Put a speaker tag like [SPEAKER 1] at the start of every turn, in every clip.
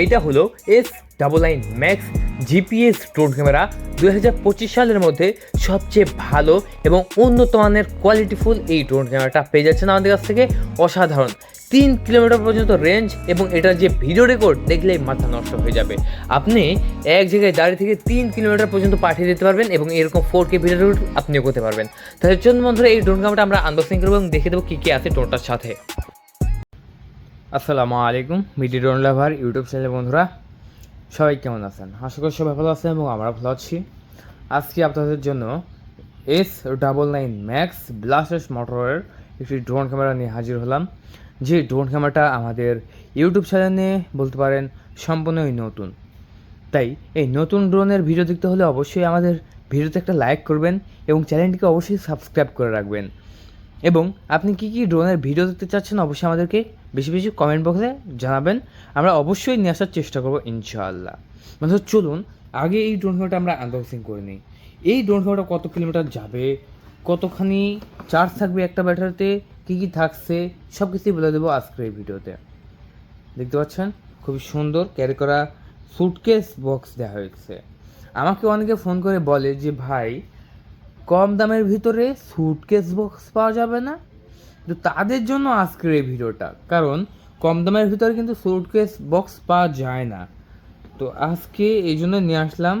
[SPEAKER 1] এইটা হলো S double nine max GPS drone camera দুই হাজার পঁচিশ সালের মধ্যে সবচেয়ে ভালো এবং উন্নত মানের কোয়ালিটিফুল এই ড্রোন ক্যামেরাটা পেয়ে যাচ্ছেন আমাদের কাছ থেকে। অসাধারণ। তিন কিলোমিটার পর্যন্ত রেঞ্জ এবং এটার যে ভিডিও রেকর্ড দেখলেই মাথা নষ্ট হয়ে যাবে। আপনি এক জায়গায় দাঁড়িয়ে থেকে তিন কিলোমিটার পর্যন্ত পাঠিয়ে দিতে পারবেন এবং এরকম ফোর কে ভিডিও রেকর্ড আপনিও করতে পারবেন। তাদের জন্য বন্ধুরা, এই ড্রোন ক্যামেরাটা আমরা আনবক্সিং করব এবং দেখে দেবো কী কী আছে ড্রোনটার সাথে। আসসালামু আলাইকুম, মিডি ড্রোন লাভার ইউটিউব চ্যানেলের বন্ধুরা। সবাই কেমন আছেন? আশা করি সবাই ভালো আছেন এবং আমরা ভালো আছি। আজকে আপনাদের জন্য S double nine max brushless মোটরের একটি ড্রোন ক্যামেরা নিয়ে হাজির হলাম। যে ড্রোন ক্যামেরাটা আমাদের ইউটিউব চ্যানেলে বলতে পারেন সম্পূর্ণই নতুন। তাই এই নতুন ড্রোনের ভিডিও দেখতে হলে অবশ্যই আমাদের ভিডিওতে একটা লাইক করবেন এবং চ্যানেলটিকে অবশ্যই সাবস্ক্রাইব করে রাখবেন। এবং আপনি কি কি ড্রোনের ভিডিও দেখতে চাচ্ছেন অবশ্যই আমাদেরকে বেশি বেশি কমেন্ট বক্সে জানাবেন। আমরা অবশ্যই নিয়ে আসার চেষ্টা করব, ইনশাআল্লাহ। মানে চলুন, আগে এই ড্রোন ক্যামেরাটা আমরা আনবক্সিং করে নিই। এই ড্রোন ক্যামেরাটা কত কিলোমিটার যাবে? কতখানি চার্জ থাকবে একটা ব্যাটারিতে কী কী থাকছে? সব কিছুই বলে দেবো আজকের এই ভিডিওতে। দেখতে পাচ্ছেন? খুবই সুন্দর ক্যারি করা সুটকেস বক্স দেওয়া হয়েছে। আমাকে অনেকে ফোন করে বলে যে, ভাই, কম দামের ভিতরে সুটকেস বক্স পাওয়া যাবে না? তো তাদের জন্য আজকের এই ভিডিওটা। কারণ কম দামের ভিতরে কিন্তু সুটকেস বক্স পাওয়া যায় না। তো আজকে এই জন্য নিয়ে আসলাম।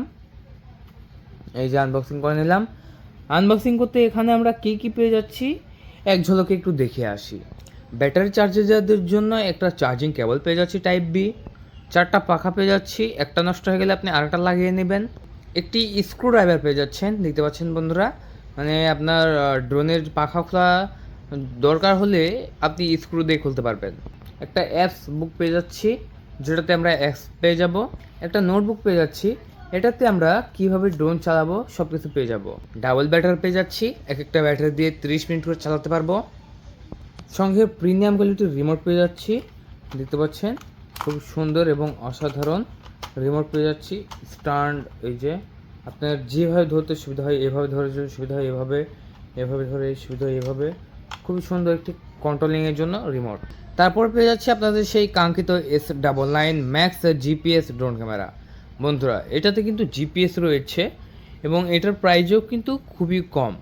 [SPEAKER 1] এই যে আনবক্সিং করে নিলাম। আনবক্সিং করতে এখানে আমরা কী কী পেয়ে যাচ্ছি? এক ঝলকে একটু দেখে আসি। ব্যাটারি চার্জারদের জন্য একটা চার্জিং কেবল পেয়ে যাচ্ছি টাইপ বি চারটা পাখা পেয়ে যাচ্ছি। একটা নষ্ট হয়ে গেলে আপনি আরেকটা লাগিয়ে নেবেন। একটি স্ক্রু ড্রাইভার পেয়ে যাচ্ছেন। দেখতে পাচ্ছেন বন্ধুরা? মানে আপনার ড্রোনের পাখা খোলা দরকার হলে আপনি স্ক্রু দিয়ে খুলতে পারবেন। একটা অ্যাপস বুক পেয়ে যাচ্ছি, যেটাতে আমরা অ্যাপস পেয়ে যাব। একটা নোটবুক পেয়ে যাচ্ছি, এটাতে আমরা কীভাবে ড্রোন চালাবো সব কিছু পেয়ে যাব। ডাবল ব্যাটারি পেয়ে যাচ্ছি, এক একটা ব্যাটারি দিয়ে তিরিশ মিনিট করে চালাতে পারব। সঙ্গে প্রিমিয়াম কোয়ালিটির রিমোট পেয়ে যাচ্ছি, দেখতে পাচ্ছেন? খুব সুন্দর এবং অসাধারণ রিমোট পেয়ে যাচ্ছি। স্ট্যান্ড এই যে, আপনার যেভাবে ধরতে সুবিধা হয়, এভাবে ধরে সুবিধা হয়, এভাবে এভাবে ধরে সুবিধা হয়, এভাবে। খুবই সুন্দর একটি কন্ট্রোলিংয়ের জন্য রিমোট তারপর পেয়ে যাচ্ছে আপনাদের সেই কাঙ্ক্ষিত S double nine max GPS drone camera বন্ধুরা, এটাতে কিন্তু জিপিএস রয়েছে এবং এটার প্রাইসও কিন্তু খুবই কম।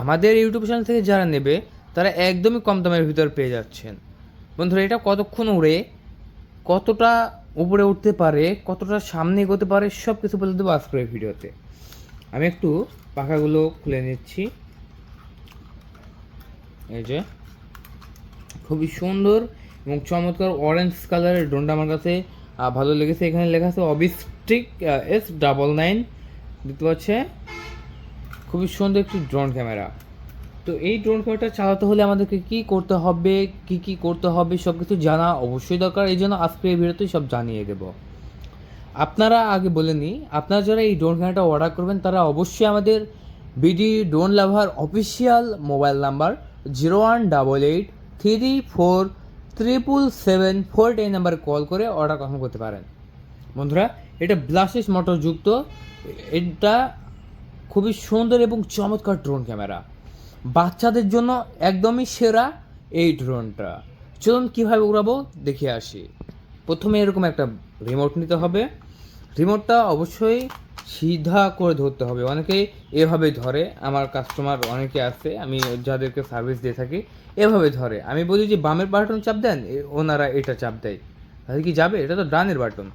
[SPEAKER 1] আমাদের ইউটিউব চ্যানেল থেকে যারা নেবে, তারা একদমই কম দামের ভিতর পেয়ে যাচ্ছেন। বন্ধুরা, এটা কতক্ষণ উড়ে কতটা উপরে উঠতে পারে? কতটা সামনে এগোতে পারে? সব কিছু বলে দেবো আজকের ভিডিওতে। আমি একটু পাখাগুলো খুলে নিচ্ছি। এই যে। খুবই সুন্দর এবং চমৎকার অরেঞ্জ কালারের ড্রোনটা আমার কাছে ভালো লেগেছে। এখানে লেখা আছে অবিস্টিক এস ডাবল নাইন দেখতে পাচ্ছে? খুবই সুন্দর একটি ড্রোন ক্যামেরা তো এই ড্রোন ক্যামেরাটা চালাতে হলে আমাদেরকে কি করতে হবে, কি কি করতে হবে সব কিছু জানা অবশ্যই দরকার। এই জন্য আজকে এই ভিডিওতে সব জানিয়ে দেব। আপনারা আগে বলে নিই, আপনারা যারা এই ড্রোন ক্যামেরাটা অর্ডার করবেন, তারা অবশ্যই আমাদের BD drone lover official mobile number zero one double eight three four triple seven four এই নাম্বারে কল করে অর্ডার কনফার্ম করতে পারেন। বন্ধুরা, এটা ব্লাসিস মোটর যুক্ত, এটা খুবই সুন্দর এবং চমৎকার ড্রোন ক্যামেরা বাচ্চাদের জন্য একদমই সেরা এই ড্রোনটা চলুন কীভাবে উড়াবো, দেখে আসি। প্রথমে এরকম একটা রিমোট নিতে হবে। রিমোটটা অবশ্যই সিধা করে ধরতে হবে। অনেকে এভাবে ধরে, আমার কাস্টমার অনেকে আছে, আমি যাদেরকে সার্ভিস দিয়ে থাকি, এভাবে ধরে। আমি বলি যে, বামের বাটন চাপ দেন ওনারা এটা চাপ দেয়। তাহলে কি যাবে? এটা তো ডানের বাটন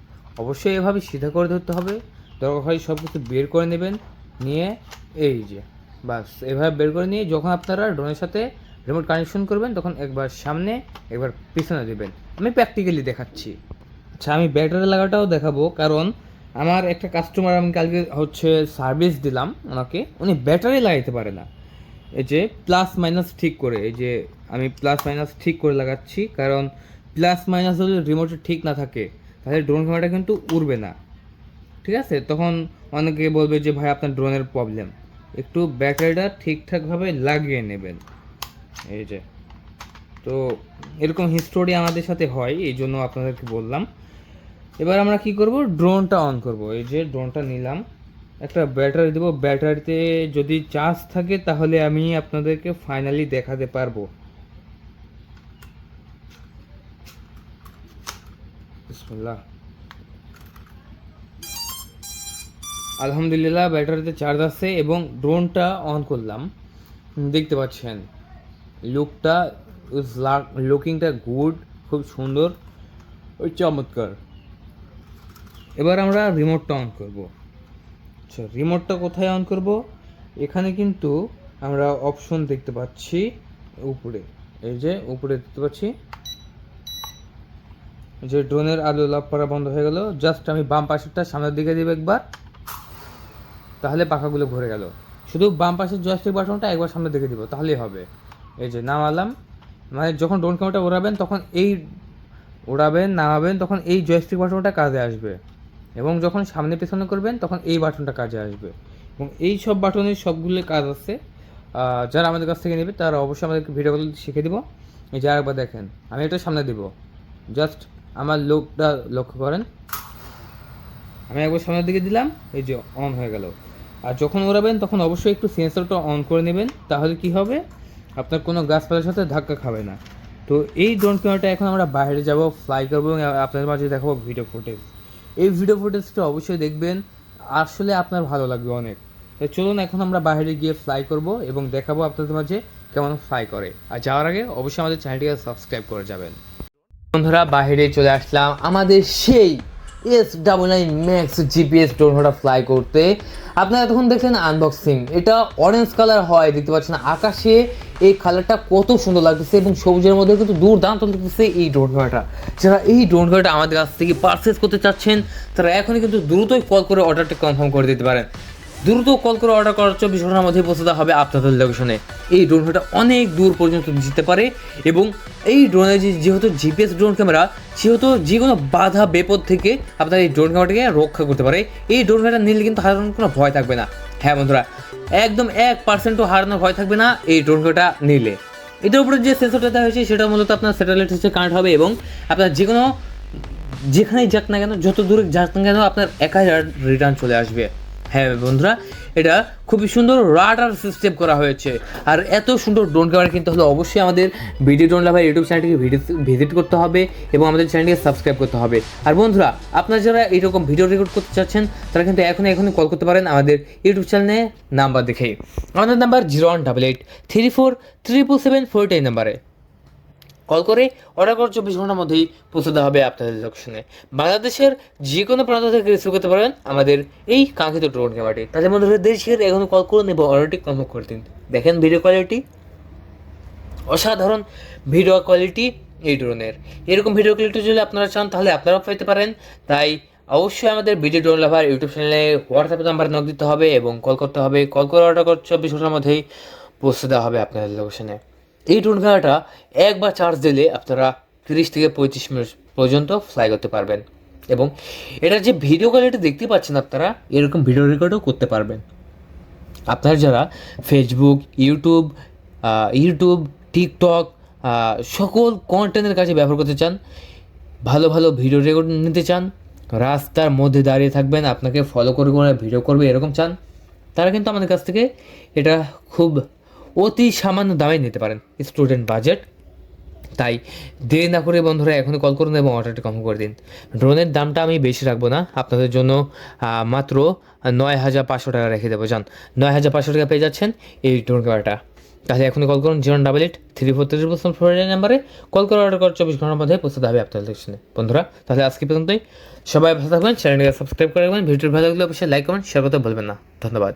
[SPEAKER 1] অবশ্যই এভাবে সিধা করে ধরতে হবে। দরকার হয় সব কিছু বের করে নেবেন, নিয়ে এই যে, বাস, এভাবে বের করে নিয়ে যখন আপনারা ড্রোনের সাথে রিমোট কানেকশন করবেন, তখন একবার সামনে, একবার পিছনে দেবেন। আমি প্র্যাকটিক্যালি দেখাচ্ছি। আচ্ছা আমি ব্যাটারি লাগাটাও দেখাবো, কারণ আমার একটা কাস্টমার আমি কালকে হচ্ছে সার্ভিস দিলাম ওনাকে। উনি ব্যাটারি লাগাইতে পারে না। এই যে প্লাস মাইনাস ঠিক করে, এই যে আমি প্লাস মাইনাস ঠিক করে লাগাচ্ছি, কারণ প্লাস মাইনাস যদি রিমোটে ঠিক না থাকে। তাহলে ড্রোন ক্যামেরাটা কিন্তু উড়বে না। ঠিক আছে? তখন অনেকে বলবে যে, ভাই, আপনার ড্রোনের প্রবলেম একটু ব্যাটারিটা ঠিকঠাকভাবে লাগিয়ে নেবেন। এই যে। তো এরকম হিস্টোরি আমাদের সাথে হয় এই জন্য আপনাদেরকে বললাম। এবার আমরা কি করব? ড্রোনটা অন করব। এই যে ড্রোনটা নিলাম। একটা ব্যাটারি দেবো। ব্যাটারিতে যদি চার্জ থাকে, তাহলে আমি আপনাদেরকে ফাইনালি দেখাতে পারব। আলহামদুলিল্লাহ ব্যাটারিতে চার্জ আছে এবং ড্রোনটা অন করলাম। দেখতে পাচ্ছেন লুকটা লুকিংটা গুড খুব সুন্দর, ওই চমৎকার। এবার আমরা রিমোটটা অন করব। আচ্ছা রিমোটটা কোথায় অন করব? এখানে কিন্তু আমরা অপশন দেখতে পাচ্ছি উপরে। এই যে উপরে দেখতে পাচ্ছি। যে ড্রোনের আলো লাভ করা বন্ধ হয়ে গেল। জাস্ট আমি বাম পাশেরটা সামনের দিকে দিব একবার। তাহলে পাখাগুলো ঘুরে গেল। শুধু বাম পাশের জয়স্টিক বাটনটা একবার সামনে দিকে দিব, তাহলেই হবে। এই যে নামালাম। মানে যখন ড্রোন ক্যামেরাটা ওড়াবেন, তখন এই ওড়াবেন, নামাবেন, তখন এই জয়স্টিক বাটনটা কাজে আসবে। এবং যখন সামনে পেছনে করবেন, তখন এই বাটনটা কাজে আসবে। এবং এই সব বাটনের সবগুলো কাজ আছে। যারা আমাদের কাছ থেকে নেবে, তারা অবশ্যই আমাদেরকে ভিডিওগুলো শিখে দিব। এই যে আরেকবার দেখেন, আমি এটা সামনে দিব। জাস্ট আমার লোকটা লক্ষ্য করেন। আমি একবার সামনের দিকে দিলাম, এই যে অন হয়ে গেল। আর যখন ওড়াবেন, তখন অবশ্যই একটু সেন্সরটা অন করে নেবেন, তাহলে কি হবে? আপনার কোনো গাছপালার সাথে ধাক্কা খাবে না। তো এই ড্রোন ক্যামেরাটা এখন আমরা বাইরে যাব ফ্লাই করব এবং আপনাদের মাঝে দেখাবো ভিডিও ফুটেজ এই ভিডিও ফুটেজটা অবশ্যই দেখবেন। আসলে আপনার ভালো লাগবে অনেক। তো চলুন, এখন আমরা বাইরে গিয়ে ফ্লাই করব এবং দেখাবো আপনাদের মাঝে কেমন ফ্লাই করে। আর যাওয়ার আগে অবশ্যই আমাদের চ্যানেলটিকে সাবস্ক্রাইব করে যাবেন। বন্ধুরা, বাইরে চলে আসলাম আমাদের সেই S double nine max GPS ড্রোনটা ফ্লাই করতে। আপনারা তখন দেখলেন আনবক্সিং এটা অরেঞ্জ কালার হয়, দেখতে পাচ্ছেন আকাশে। এই কালারটা কত সুন্দর লাগতেছে এবং সবুজের মধ্যে কিন্তু দুর্দান্ত লাগতেছে এই ড্রোন ক্যামেরাটা যারা এই ড্রোন ক্যামেরাটা আমাদের কাছ থেকে পারচেস করতে চাচ্ছেন, তারা এখনই কিন্তু দ্রুতই কল করে অর্ডারটা কনফার্ম করে দিতে পারেন। দ্রুত কল করে অর্ডার করার চব্বিশ ঘণ্টার মধ্যে পৌঁছাতে হবে আপনাদের লোকেশনে এই ড্রোনটা অনেক দূর পর্যন্ত যেতে পারে এবং এই ড্রোনে যে যেহেতু জিপিএস ড্রোন ক্যামেরা সেহেতু যে কোনো বাধা, বিপদ থেকে আপনার এই ড্রোন ক্যামেরাটাকে রক্ষা করতে পারে। এই ড্রোন ক্যামেরা নিলে কিন্তু হারানোর কোনো ভয় থাকবে না। হ্যাঁ বন্ধুরা, একদম এক পার্সেন্টও হারানোর ভয় থাকবে না এই ড্রোন ক্যামেরাটা নিলে। এটার উপরে যে সেন্সরটা দেওয়া হয়েছে, সেটা মূলত আপনার স্যাটেলাইট হচ্ছে কানেক্ট হবে এবং আপনার যে কোনো যেখানেই যাক না কেন, যত দূরে যাক না কেন, আপনার একাই রিটার্ন চলে আসবে। হ্যাঁ বন্ধুরা, এটা খুবই সুন্দর রাডার সিস্টেম করা হয়েছে। আর এত সুন্দর ড্রোন ক্যামেরা কিনতে হলে অবশ্যই আমাদের ভিডিও ড্রোন লাভার ইউটিউব চ্যানেলটিকে ভিজিট করতে হবে এবং আমাদের চ্যানেলটিকে সাবস্ক্রাইব করতে হবে। আর বন্ধুরা, আপনারা যারা এইরকম ভিডিও রেকর্ড করতে চাচ্ছেন, তারা কিন্তু এখনই এখনই কল করতে পারেন আমাদের ইউটিউব চ্যানেলে নাম্বার দেখে। আমাদের number zero one double eight three four triple seven four নাম্বারে কল করে অর্ডার করার চব্বিশ ঘণ্টার মধ্যেই পৌঁছে দেওয়া হবে আপনাদের লোকেশনে। বাংলাদেশের যে কোনো প্রান্ত থেকে রিসিভ করতে পারেন আমাদের এই কাঙ্ক্ষিত ড্রোন ক্যামেরাটি। তাদের মধ্যে দেশের এখন কল করুন এবং অর্ডারটি কনফার্ম করে দিন। দেখেন ভিডিও কোয়ালিটি অসাধারণ ভিডিও কোয়ালিটি এই ড্রোনের। এরকম ভিডিও কোয়ালিটি যদি আপনারা চান, তাহলে আপনারাও পেতে পারেন। তাই অবশ্যই আমাদের ভিডিও ড্রোন লাভার ইউটিউব চ্যানেলে হোয়াটসঅ্যাপ নাম্বার নক দিতে হবে এবং কল করতে হবে। কল করে অর্ডার করার চব্বিশ ঘণ্টার মধ্যেই পৌঁছে দেওয়া হবে আপনাদের লোকেশনে। এই ড্রোন একবার চার্জ দিলে আপনারা তিরিশ থেকে পঁয়ত্রিশ মিনিট পর্যন্ত ফ্লাই করতে পারবেন। এবং এটার যে ভিডিও কোয়ালিটি দেখতে পাচ্ছেন আপনারা, এরকম ভিডিও রেকর্ডও করতে পারবেন। আপনারা যারা ফেসবুক ইউটিউব ইউটিউব টিকটক সকল কন্টেন্টের কাছে ব্যবহার করতে চান, ভালো ভালো ভিডিও রেকর্ড নিতে চান, রাস্তার মধ্যে দাঁড়িয়ে থাকবেন, আপনাকে ফলো করে করে ভিডিও করবে, এরকম চান, তারা কিন্তু আমাদের কাছ থেকে এটা খুব অতি সামান্য দামে নিতে পারেন স্টুডেন্ট বাজেট তাই দেরি না করে বন্ধুরা এখনই কল করুন এবং অর্ডারটি কম করে দিন। ড্রোনের দামটা আমি বেশি রাখব না, আপনাদের জন্য মাত্র নয় হাজার পাঁচশো টাকা রেখে দেবো। যান নয় হাজার পাঁচশো টাকা পেয়ে যাচ্ছেন এই ড্রোন ক্যামেরাটা তাহলে এখনই কল করুন zero double eight three four three four four নাম্বারে। কল করে অর্ডার করার চব্বিশ ঘণ্টার মধ্যে পৌঁছে হবে আপনাদের লোকেশনে বন্ধুরা, তাহলে আজকে পর্যন্তই। সবাই ভালো থাকবেন চ্যানেলটিকে সাবস্ক্রাইব করে রাখবেন। ভিডিওর ভালো লাগলে অবশ্যই লাইক কমেন্ট শেয়ার করতে বলবেন না। ধন্যবাদ।